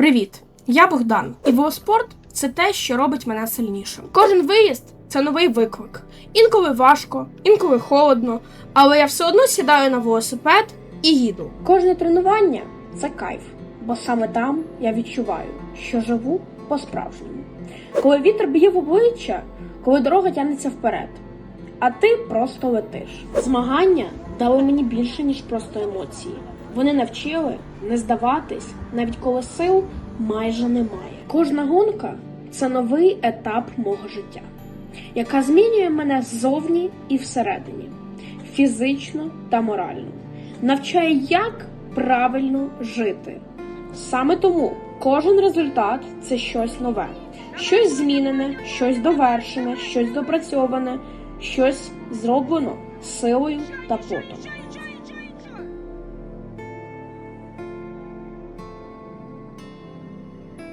Привіт! Я Богдан, і велоспорт це те, що робить мене сильнішим. Кожен виїзд це новий виклик. Інколи важко, інколи холодно, але я все одно сідаю на велосипед і їду. Кожне тренування це кайф, бо саме там я відчуваю, що живу по-справжньому. Коли вітер б'є в обличчя, коли дорога тягнеться вперед, а ти просто летиш. Змагання дали мені більше, ніж просто емоції. Вони навчили не здаватись, навіть коли сил майже немає. Кожна гонка це новий етап мого життя, яка змінює мене ззовні і всередині, фізично та морально, навчає, як правильно жити. Саме тому кожен результат це щось нове, щось змінене, щось довершене, щось допрацьоване, щось зроблено силою та потом.